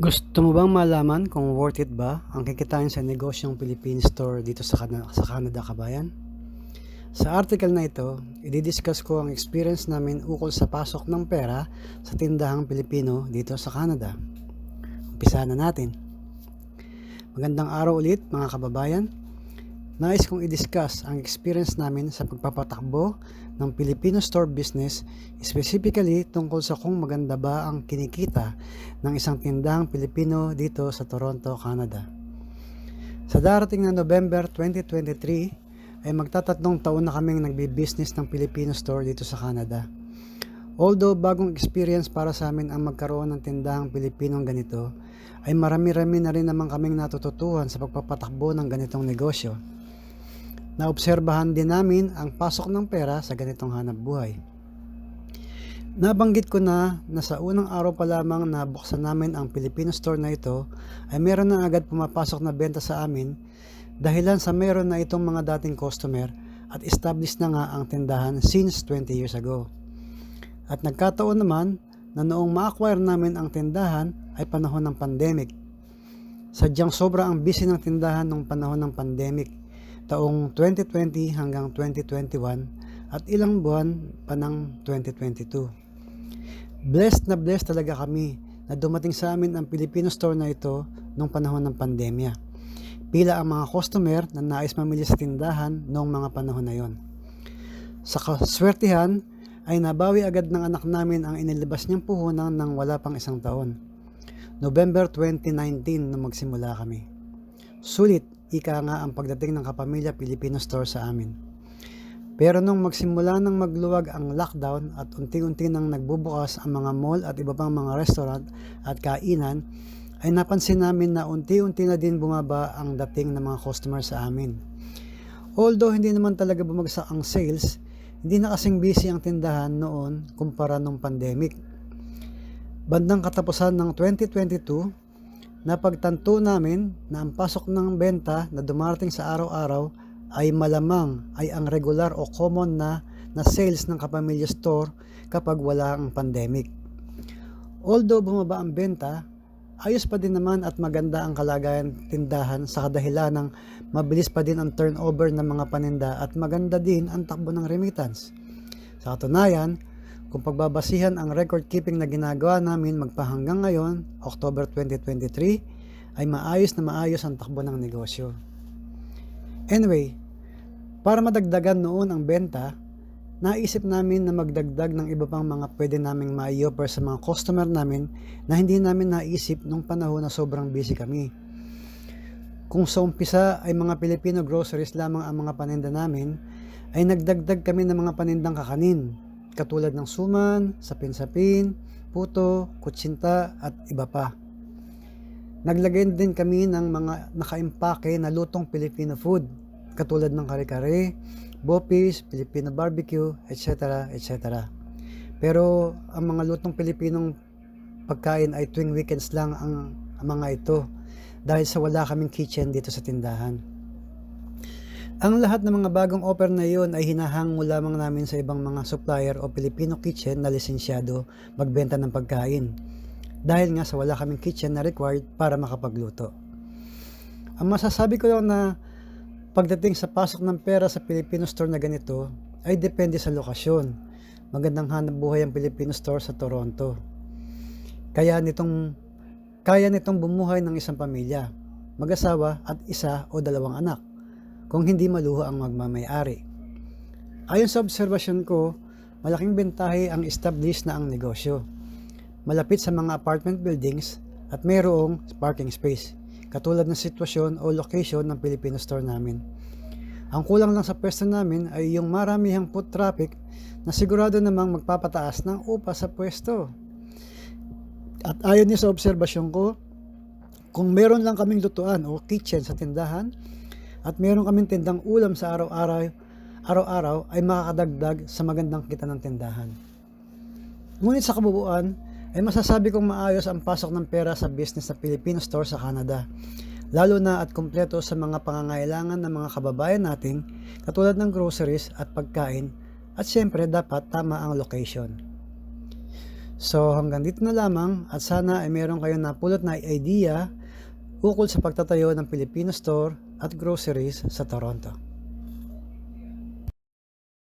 Gusto mo bang malaman kung worth it ba ang kikitain sa negosyong Philippine Store dito sa, Canada, sa Canada, kabayan? Sa article na ito, i-discuss ko ang experience namin ukol sa pasok ng pera sa tindahang Pilipino dito sa Canada. Umpisa na natin. Magandang araw ulit mga kababayan. Nais kong i-discuss ang experience namin sa pagpapatakbo ng Filipino store business, specifically tungkol sa kung maganda ba ang kinikita ng isang tindahang Pilipino dito sa Toronto, Canada. Sa darating na November 2023, ay magtatatlong taon na kaming nagbi-business ng Filipino store dito sa Canada. Although bagong experience para sa amin ang magkaroon ng tindahang Pilipinong ganito, ay marami-rami na rin naman kaming natututuhan sa pagpapatakbo ng ganitong negosyo. Naobserbahan din namin ang pasok ng pera sa ganitong hanap buhay. Nabanggit ko na na sa unang araw pa lamang na buksan namin ang Filipino store na ito ay meron na agad pumapasok na benta sa amin dahilan sa meron na itong mga dating customer at established na nga ang tindahan since 20 years ago. At nagkataon naman na noong ma-acquire namin ang tindahan ay panahon ng pandemic. Sadyang sobra ang busy ng tindahan noong panahon ng pandemic taong 2020 hanggang 2021 at ilang buwan pa ng 2022. Blessed na blessed talaga kami na dumating sa amin ang Filipino store na ito noong panahon ng pandemya. Pila ang mga customer na nais mamili sa tindahan noong mga panahon na yon. Sa kaswertihan ay nabawi agad ng anak namin ang inilabas niyang puhunan ng wala pang isang taon. November 2019 nung magsimula kami. Sulit ika nga ang pagdating ng Kapamilya Filipino Store sa amin. Pero nung magsimula nang magluwag ang lockdown at unti-unti nang nagbubukas ang mga mall at iba pang mga restaurant at kainan, ay napansin namin na unti-unti na din bumaba ang dating ng mga customer sa amin. Although hindi naman talaga bumagsak ang sales, hindi na kasing busy ang tindahan noon kumpara nung pandemic. Bandang katapusan ng 2022, Napagtanto namin na ang pasok ng benta na dumarating sa araw-araw ay malamang ay ang regular o common na na sales ng kapamilya store kapag wala ang pandemic. Although bumaba ang benta, ayos pa din naman at maganda ang kalagayan tindahan sa kadahilan ng mabilis pa din ang turnover ng mga paninda at maganda din ang takbo ng remittance. Sa katunayan, kung pagbabasihan ang record keeping na ginagawa namin magpahanggang ngayon, October 2023, ay maayos na maayos ang takbo ng negosyo. Anyway, para madagdagan noon ang benta, naisip namin na magdagdag ng iba pang mga pwede naming ma-offer sa mga customer namin na hindi namin naisip nung panahon na sobrang busy kami. Kung sa umpisa ay mga Filipino groceries lamang ang mga paninda namin, ay nagdagdag kami ng mga panindang kakanin katulad ng suman, sapin-sapin, puto, kutsinta at iba pa. Naglagay din kami ng mga nakaimpake na lutong Filipino food katulad ng kare-kare, bopis, Filipino barbecue, etc. etc. Pero ang mga lutong Pilipinong pagkain ay tuwing weekends lang ang, ang mga ito dahil sa wala kaming kitchen dito sa tindahan. Ang lahat ng mga bagong offer na iyon ay hinahango lamang namin sa ibang mga supplier o Filipino kitchen na lisensyado magbenta ng pagkain. Dahil nga sa wala kaming kitchen na required para makapagluto. Ang masasabi ko lang na pagdating sa pasok ng pera sa Filipino store na ganito ay depende sa lokasyon. Magandang hanap buhay ang Filipino store sa Toronto. Kaya nitong kaya nitong bumuhay ng isang pamilya, mag-asawa at isa o dalawang anak kung hindi maluho ang magmamayari. Ayon sa obserbasyon ko, malaking bentahe ang established na ang negosyo. Malapit sa mga apartment buildings at mayroong parking space, katulad ng sitwasyon o location ng Filipino store namin. Ang kulang lang sa pwesto namin ay yung maramihang foot traffic na sigurado namang magpapataas ng upa sa pwesto. At ayon niya sa obserbasyon ko, kung meron lang kaming lutuan o kitchen sa tindahan, at meron kaming tindang ulam sa araw-araw, araw-araw ay makakadagdag sa magandang kita ng tindahan. Ngunit sa kabubuan, ay masasabi kong maayos ang pasok ng pera sa business sa Filipino store sa Canada. Lalo na at kumpleto sa mga pangangailangan ng mga kababayan natin katulad ng groceries at pagkain at syempre dapat tama ang location. So hanggang dito na lamang at sana ay meron kayong napulot na idea ukol sa pagtatayo ng Filipino store at groceries sa Toronto.